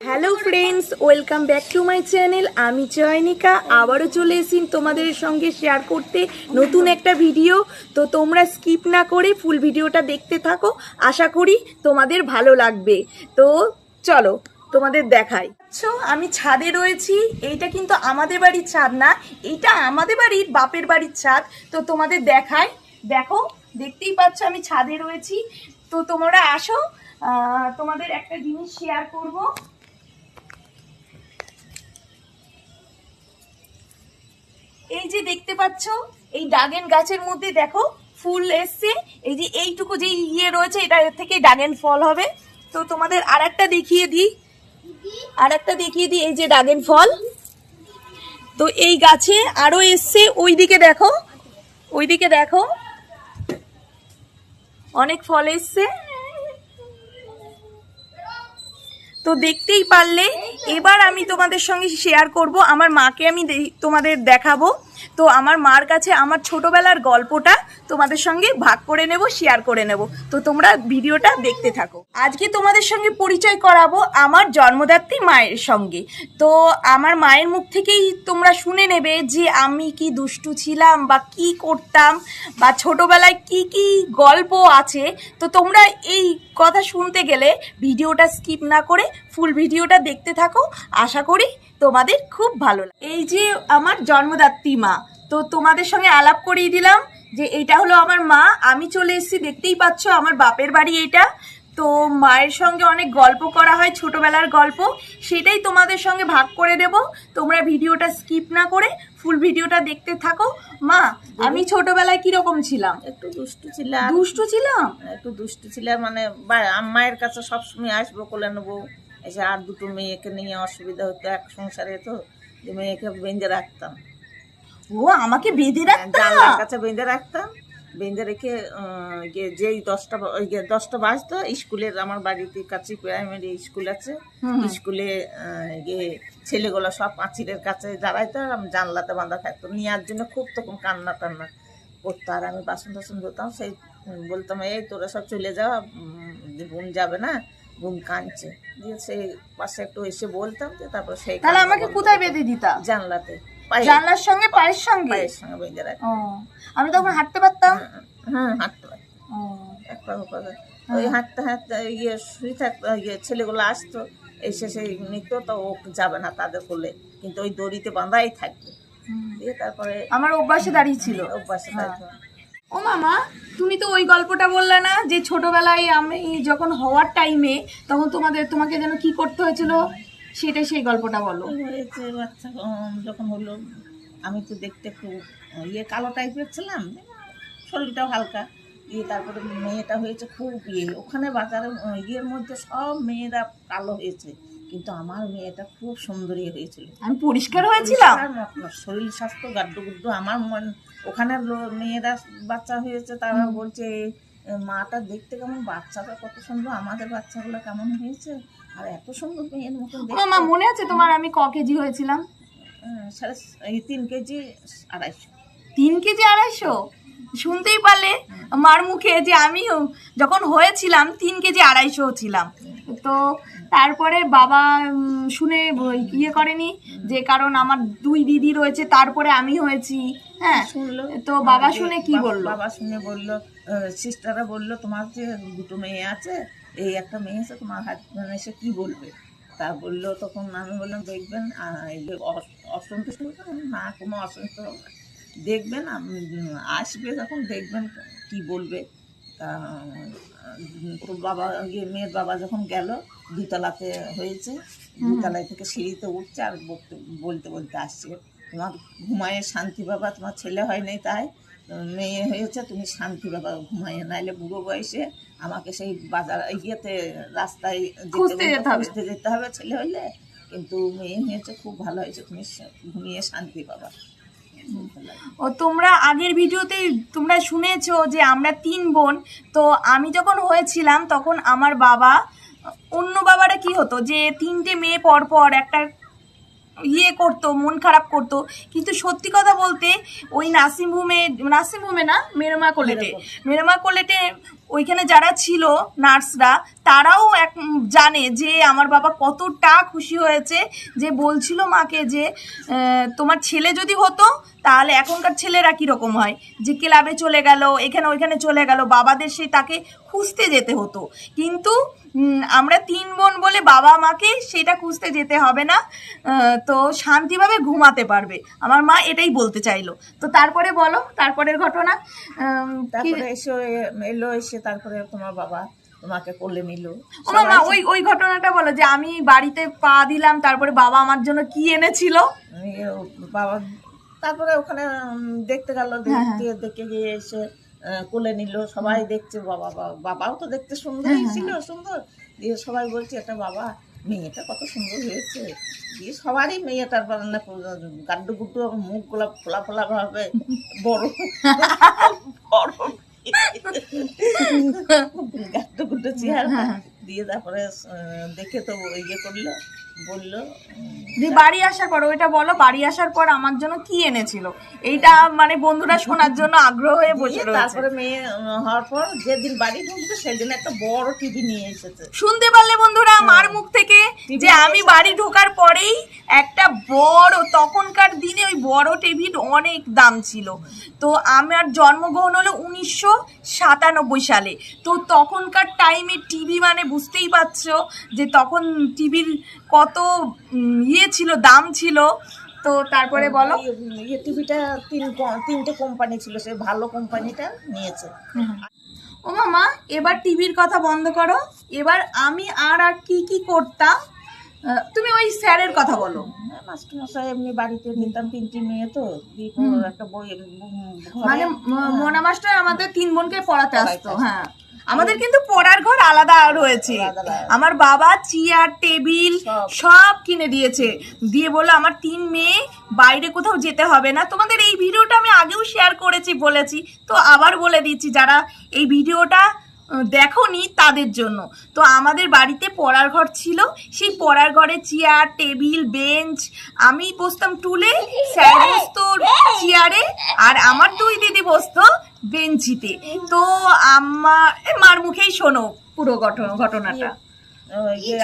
Hello friends welcome back to my channel আমি চয়নিকা আবারও চলে এসেছি তোমাদের সঙ্গে শেয়ার করতে নতুন একটা ভিডিও তো তোমরা স্কিপ না করে ফুল ভিডিওটা দেখতে থাকো। আশা করি তোমাদের ভালো লাগবে। তো চলো তোমাদের দেখাই। আচ্ছা আমি ছাদে রয়েছি। এইটা কিন্তু আমাদের বাড়ির ছাদ না। এইটা আমাদের বাড়ির বাপের বাড়ির ছাদ। তো তোমাদের দেখাই। দেখো, দেখতেই পাচ্ছ আমি ছাদে রয়েছি। তো তোমরা আসো। তোমাদের একটা জিনিস শেয়ার করব। এই যে দেখতে পাচ্ছ, এই ডাগেন গাছের মধ্যে দেখো ফুল এসছে। এই যে এইটুকু যে ইয়ে রয়েছে, এটা থেকে ডাগেন ফল হবে। তো তোমাদের আর একটা দেখিয়ে দিই। আর একটা দেখিয়ে দিই, এই যে ডাগেন ফল। তো এই গাছে আরও এসছে ওই দিকে দেখো, ওইদিকে দেখো। অনেক ফল এসছে। তো দেখতেই পারলে এবার আমি তোমাদের সঙ্গে শেয়ার করব আমার মাকে আমি তোমাদের দেখাবো। তো আমার মার কাছে আমার ছোটবেলার গল্পটা তোমাদের সঙ্গে ভাগ করে নেব শেয়ার করে নেব। তো তোমরা ভিডিওটা দেখতে থাকো। আজকে তোমাদের সঙ্গে পরিচয় করাবো আমার জন্মদাত্রী মায়ের সঙ্গে। তো আমার মায়ের মুখ থেকেই তোমরা শুনে নেবে যে আমি কি দুষ্টু ছিলাম বা কি করতাম বা ছোটবেলায় কি কি গল্প আছে। তো তোমরা এই কথা শুনতে গেলে ভিডিওটা স্কিপ না করে ফুল ভিডিওটা দেখতে থাকো। আশা করি তোমাদের খুব ভালো লাগে। এই যে আমার জন্মদাত্রী মা তো তোমাদের সঙ্গে আলাপ করিয়ে দিলাম যে এটা হলো আমার মা। আমি চলে এসেছি দেখতেই পাচ্ছ আমার বাপের বাড়ি এইটা তো মায়ের সঙ্গে অনেক গল্প করা হয় ছোটবেলার গল্প। সেটাই তোমাদের সঙ্গে ভাগ করে দেব। তোমরা ভিডিওটা স্কিপ না করে ফুল ভিডিওটা দেখতে থাকো। মা আমি ছোটবেলায় কীরকম ছিলাম? একটু দুষ্টু ছিলাম। দুষ্টু ছিলাম? একটু দুষ্টু ছিলাম মানে মায়ের কাছে সবসময় আসব কোলে নেব। এসে আর দুটো মেয়েকে নিয়ে অসুবিধা হতো এক সংসারে তো যে মেয়েকে বেঁধে রাখতাম। ও আমাকে বেঁধে রাখতা? জানলার কাছে বেঁধে রাখতাম। বেঁধে রেখে যেই দশটা ওই গিয়ে দশটা বাজতো স্কুলের আমার বাড়িতে কাছে প্রাইমারি স্কুল আছে। স্কুলে গিয়ে ছেলেগুলো সব পাঁচিলের কাছে দাঁড়াইতো আর আমি জানলাতে বাঁধা থাকতো। নেওয়ার জন্য খুব তখন কান্না টান্না করতো আর আমি বাসন টাসন ধরতাম সেই বলতাম এই তোরা সব চলে যাওয়া বোন যাবে না বোন কাঁদছে। দিয়ে সেই পাশে একটু এসে বলতাম যে তারপর সেই তাহলে আমাকে কোথায় বেঁধে দিতা? জানলাতে। জানলার সঙ্গে পায়ের সঙ্গে? পায়ের সঙ্গে বেঁধে ও আমি তখন হাঁটতে পারতাম? হুম হাঁটতে পারি ও, এক পা ওপর পা। ওই হাঁটতে হাঁটতে ইয়ে শুয়ে থাকতো ইয়ে ছেলেগুলো আসতো এসে সেই নিত তো ও যাবে না তাদের কোলে। কিন্তু ওই দড়িতে বাঁধাই থাকবে দিয়ে তারপরে আমার অভ্যাসে দাঁড়িয়ে ছিল। অভ্যাসে হ্যাঁ। থাকতো ও মামা তুমি তো ওই গল্পটা বললে না যে ছোটবেলায় আমি যখন হওয়ার টাইমে তখন তোমাদের তোমাকে যেন কি করতে হয়েছিল? সেটাই সেই গল্পটা বলো। হয়েছে বাচ্চা যখন হলো আমি তো দেখতে খুব ইয়ে কালো টাইপের ছিলাম শরীরটাও হালকা। ইয়ে তারপরে মেয়েটা হয়েছে খুব ইয়ে। ওখানে বাজারে ইয়ের মধ্যে সব মেয়েরা কালো হয়েছে। কিন্তু আমার মেয়েটা খুব সুন্দরী হয়েছিল। আমি পরিষ্কার হয়েছিলাম? শরীর স্বাস্থ্য গাড্ডু গুড্ডু আমার মন ওখানে মেয়েরা বাচ্চা হয়েছে তারা বলছে মাটা দেখতে কেমন? বাচ্চাটা কত সুন্দর আমাদের বাচ্চাগুলো কেমন হয়েছে? আর এত সুন্দর মেয়ের মতন মা মনে আছে তোমার আমি ক কেজি হয়েছিলাম? হ্যাঁ, সাড়ে তিন কেজি আড়াইশো। তিন কেজি আড়াইশো? শুনতেই পারলে মার মুখে যে আমিও যখন হয়েছিলাম তিন কেজি আড়াইশো ছিলাম। তো তারপরে বাবা শুনে ইয়ে করেনি যে কারণ আমার দুই দিদি রয়েছে তারপরে আমি হয়েছি হ্যাঁ। শুনলো। তো বাবা শুনে কি বলল? বাবা শুনে বলল সিস্টাররা বলল তোমার যে দুটো মেয়ে আছে এই একটা মেয়ে আছে তোমার হাত এসে কি বলবে? তা বলল তখন আমি বললাম দেখবেন অসন্তুষ্ট না কোনো অসন্তুষ্ট হবে। দেখবেন আসবে যখন দেখবেন কি বলবে। তা তো বাবা ইয়ে মেয়ের বাবা যখন গেল দুতলাতে হয়েছে দুতলায় থেকে সিঁড়িতে উঠছে আর বলতে বলতে আসছে। তোমার ঘুমায়ে শান্তি বাবা তোমার ছেলে হয় নাই তাই মেয়ে হয়েছে তুমি শান্তি বাবা ঘুমাইয়ে নাইলে বুড়ো বয়সে আমাকে সেই বাজার ইয়েতে রাস্তায় যেতে যেতে হবে। খুঁজতে যেতে হবে ছেলে হইলে। কিন্তু মেয়ে হয়েছে খুব ভালো হয়েছে তুমি ঘুমিয়ে শান্তি পাবা ও তোমরা আগের ভিডিওতে তোমরা শুনেছো যে আমরা তিন বোন। তো আমি যখন হয়েছিলাম তখন আমার বাবা অন্য বাবারা কি হতো যে তিনটে মেয়ে পর পর একটা ইয়ে করতো মন খারাপ করতো। কিন্তু সত্যি কথা বলতে ওই নার্সিংহোমে নার্সিংহোমে না মেরমা কোলেটে। মেরমা কোলেটে। ওইখানে যারা ছিল নার্সরা তারাও এক জানে যে আমার বাবা কতটা খুশি হয়েছে যে বলছিল মাকে যে তোমার ছেলে যদি হতো তাহলে এখনকার ছেলেরা কীরকম হয়? যে ক্লাবে চলে গেল এখানে ওইখানে চলে গেল বাবাদের সেই তাকে খুঁজতে যেতে হতো। কিন্তু আমরা তিন বোন বলে বাবা মাকে সেটা খুঁজতে যেতে হবে না। তো শান্তিভাবে ঘুমাতে পারবে। আমার মা এটাই বলতে চাইলো। তো তারপরে বলো তারপরের ঘটনা। তারপরে এসে এলো এসে তারপরে তোমার বাবা তোমাকে কোলে নিল। ও ওই ওই ঘটনাটা বলো যে আমি বাড়িতে পা দিলাম তারপরে বাবা আমার জন্য কি এনেছিল? বাবা তারপরে ওখানে দেখতে গেল দেখতে দেখে গিয়ে এসে কোলে নিল সবাই দেখছে বাবা বাবা- বাবাও তো দেখতে সুন্দরই ছিল সুন্দর। দিয়ে সবাই বলছে এটা বাবা মেয়েটা কত সুন্দর হয়েছে। দিয়ে সবারই মেয়েটার মানে গাড্ডু গুড্ডু মুখগুলা ফোলা ফোলা ভাবে বড় বড় গাড্ডু গুড্ডু চেহারা। দিয়ে তারপরে দেখে তো ইয়ে করল বলল যে বাড়ি আসার পর ওইটা বলো বাড়ি আসার পর আমার জন্য কি এনেছিল? এইটা মানে বন্ধুরা শোনার জন্য আগ্রহ হয়ে বসে তারপরে মেয়ে হওয়ার পর যেদিন বাড়ি ঢুকবে সেদিন একটা বড় টিভি নিয়ে এসেছে। শুনতে পারলে বন্ধুরা মার মুখ থেকে যে আমি বাড়ি ঢোকার পরেই একটা বড় তখনকার দিনে ওই বড় টিভির অনেক দাম ছিল। তো আমার জন্মগ্রহণ হলো উনিশশো সাতানব্বই সালে। তো তখনকার টাইমে টিভি মানে বুঝতেই পারছ যে তখন টিভির কত ইয়ে ছিল দাম ছিল। তো তারপরে বলো। ইয়ে টিভিটা তিন তিনটে কোম্পানি ছিল সে ভালো কোম্পানিটা নিয়েছে। ও মামা এবার টিভির কথা বন্ধ করো। এবার আমি আর আর কি কি করতাম? তুমি ওই স্যারের কথা বলো। হ্যাঁ, মাস্টারমশাই এমনি বাড়িতে নিতাম তিনটি মেয়ে তো একটা বই মানে মোনা মাস্টার আমাদের তিন বোনকে পড়াতে আসতো। হ্যাঁ। আমাদের কিন্তু পড়ার ঘর আলাদা রয়েছে। আমার বাবা চেয়ার টেবিল সব। সব কিনে দিয়েছে দিয়ে বলল আমার তিন মেয়ে বাইরে কোথাও যেতে হবে না তোমাদের এই ভিডিওটা আমি আগেও শেয়ার করেছি বলেছি তো আবার বলে দিচ্ছি যারা এই ভিডিওটা দেখনি তাদের জন্য। তো আমাদের বাড়িতে পড়ার ঘর ছিল। সেই পড়ার ঘরে চেয়ার টেবিল বেঞ্চ আমি বসতাম টুলে স্যার বসতো চেয়ারে আর আমার দুই দিদি বসতো বেঞ্চিতে তো। আমার মার মুখেই শোনো পুরো ঘটনা ঘটনাটা।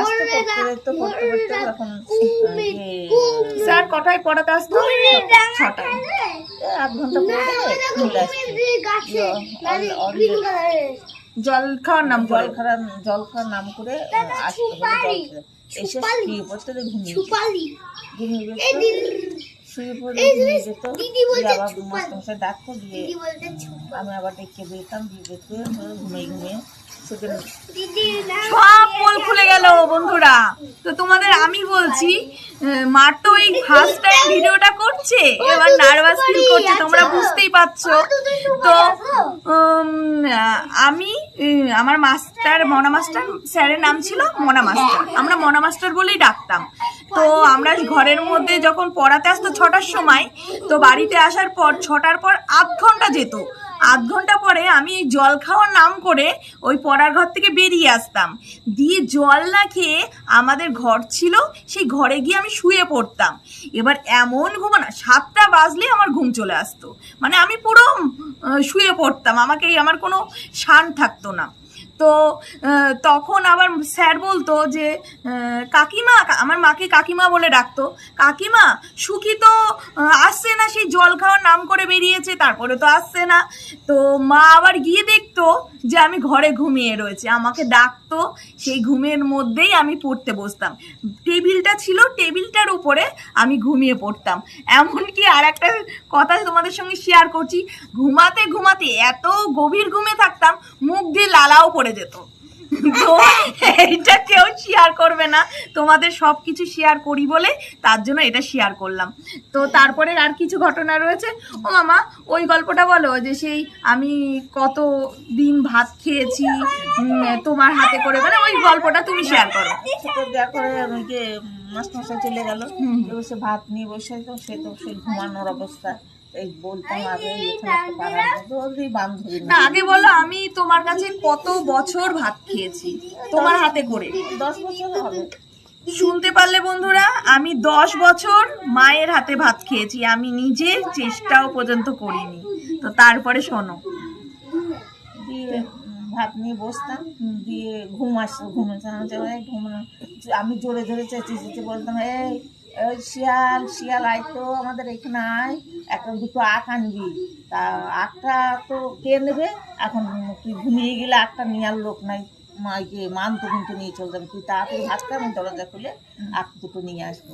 আসতে স্যার কটায় পড়াতে আসতো? ছটায় আধ ঘণ্টা চলে অল- অল- জল খাওয়ার নাম করে জল খাওয়ার জল খাওয়ার নাম করে আসতে। এসে ঘুমিয়ে ঘুমিয়ে শুয়ে পড়ে ঘুমিয়ে যেত দিয়ে আবার মাস্টারমশাই ডাকতো দিয়ে আমি আবার ডেকে দিতাম দিয়ে দেখতে ঘুমিয়ে ঘুমিয়ে সব পোল খুলে গেল বন্ধুরা। তো তোমাদের আমি বলছি মার তো এই ফার্স্ট টাইম ভিডিওটা করছে। এবার নার্ভাস ফিল করছে তোমরা বুঝতেই পারছ। তো আমি আমার মাস্টার মনা মাস্টার স্যারের নাম ছিল মনা মাস্টার আমরা মনা মাস্টার বলেই ডাকতাম। তো আমরা ঘরের মধ্যে যখন পড়াতে আসতো ছটার সময়, তো বাড়িতে আসার পর ছটার পর আধ ঘণ্টা যেত। আধ ঘণ্টা পরে আমি জল খাওয়ার নাম করে ওই পড়ার ঘর থেকে বেরিয়ে আসতাম। দিয়ে জল না খেয়ে আমাদের ঘর ছিল, সেই ঘরে গিয়ে আমি শুয়ে পড়তাম। এবার এমন ঘুমানো, সাতটা বাজলে আমার ঘুম চলে আসতো। মানে আমি পুরো শুয়ে পড়তাম। আমাকে আমার কোনো শান থাকতো না। তো তখন আবার স্যার বলতো যে কাকিমা আমার মাকে কাকিমা বলে ডাকতো। কাকিমা, সুখী তো আসছে না, সেই জল খাওয়ার নাম করে বেরিয়েছে, তারপরে তো আসছে না। তো মা আবার গিয়ে দেখতো যে আমি ঘরে ঘুমিয়ে রয়েছে। আমাকে ডাকতো, সেই ঘুমের মধ্যেই আমি পড়তে বসতাম। টেবিলটা ছিল, টেবিলটার উপরে আমি ঘুমিয়ে পড়তাম। এমনকি আর একটা কথা তোমাদের সঙ্গে শেয়ার করছি। ঘুমাতে ঘুমাতে এত গভীর ঘুমে থাকতাম, মুখ দিয়ে লালাও পড়ে যেত। তো এইটা কেউ শেয়ার করবে না। তোমাদের সব কিছু শেয়ার করি বলে তার জন্য এটা শেয়ার করলাম। তো তারপরে আর কিছু ঘটনা রয়েছে? ও মামা ওই গল্পটা বলো যে সেই আমি কত দিন ভাত খেয়েছি তোমার হাতে করে। মানে ওই গল্পটা তুমি শেয়ার করো। মাস্টারমশাই চলে গেল। সে ভাত নিয়ে বসে তো সে তো সেই ঘুমানোর অবস্থা। আগে না। বলো আমি তোমার কাছে কত বছর ভাত খেয়েছি? তোমার হাতে করে। দশ বছর হবে। শুনতে পারলে বন্ধুরা আমি দশ বছর মায়ের হাতে ভাত খেয়েছি আমি নিজে চেষ্টাও পর্যন্ত করিনি। তো তারপরে শোনো। দিয়ে ভাত নিয়ে বসতাম দিয়ে ঘুম আসতো ঘুম ঘুম আমি জোরে জোরে চেঁচিয়ে চেঁচিয়ে বলতাম এই ওই শিয়াল শিয়াল আয় তো আমাদের এখানে আয়। একটা দুটো আখ আনবি। তা আখটা তো কে নেবে? এখন তুই ঘুমিয়ে গেলে আখটা নেওয়ার লোক নাই। মাইকে মান তো কিন্তু নিয়ে চলতাম তুই তাড়াতাড়ি ভাত খা, আমি দরজা খুলে আখ দুটো নিয়ে আসব।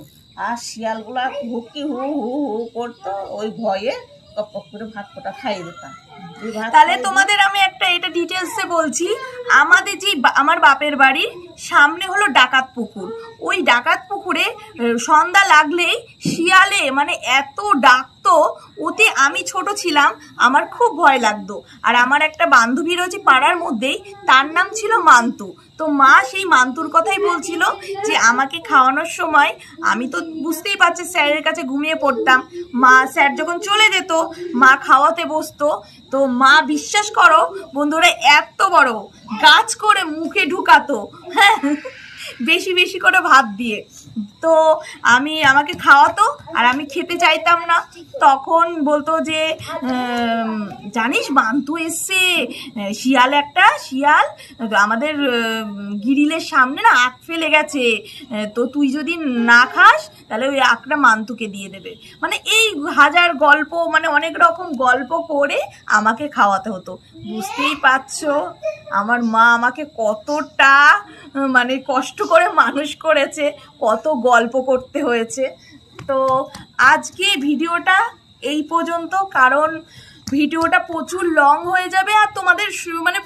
আর শিয়ালগুলা হুকি হু হু হু করতো, ওই ভয়ে কপ কপ করে ভাত কটা খাইয়ে দিতাম। তাহলে তোমাদের আমি একটা এটা ডিটেলসে বলছি। আমাদের যে আমার বাপের বাড়ির সামনে হলো ডাকাত পুকুর। ওই ডাকাত পুকুরে সন্ধ্যা লাগলেই শিয়ালে মানে এত ডাকতো ওতে আমি ছোট ছিলাম, আমার খুব ভয় লাগতো। আর আমার একটা বান্ধবী রয়েছে পাড়ার মধ্যেই, তার নাম ছিল মান্তু। তো মা সেই মান্তুর কথাই বলছিল যে, আমাকে খাওয়ানোর সময় আমি তো বুঝতেই পারছি স্যারের কাছে ঘুমিয়ে পড়তাম। মা, স্যার যখন চলে যেত, মা খাওয়াতে বসতো। তো মা, বিশ্বাস করো, বন্ধুরা, এত বড়, গাছ করে মুখে ঢুকাতো। হ্যাঁ বেশি বেশি করে ভাত দিয়ে। তো আমি, আমাকে খাওয়াতো আর আমি খেতে চাইতাম না। তখন বলতো যে জানিস বান্তু এসছে শিয়াল একটা, শিয়াল, আমাদের গিরিলের সামনে না আখ ফেলে গেছে তো তুই যদি না খাস, তাহলে ওই আখটা মান্তুকে দিয়ে দেবে। মানে এই হাজার গল্প মানে অনেক রকম গল্প করে আমাকে খাওয়াতে হতো। বুঝতেই পারছ, আমার মা আমাকে কতটা মানে কষ্ট করে মানুষ করেছে, কত গল্প করতে হয়েছে। তো আজকে ভিডিওটা এই পর্যন্ত, কারণ ভিডিওটা প্রচুর লং হয়ে যাবে আর তোমাদের মানে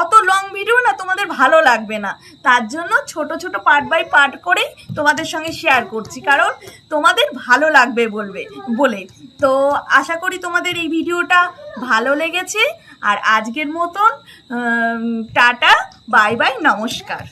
অত লং ভিডিও না, তোমাদের ভালো লাগবে না। তার জন্য ছোট ছোট পার্ট বাই পার্ট করে তোমাদের সঙ্গে শেয়ার করছি, কারণ তোমাদের ভালো লাগবে বলবে বলে তো আশা করি তোমাদের এই ভিডিওটা ভালো লেগেছে। আর আজকের মতন টাটা বাই বাই নমস্কার।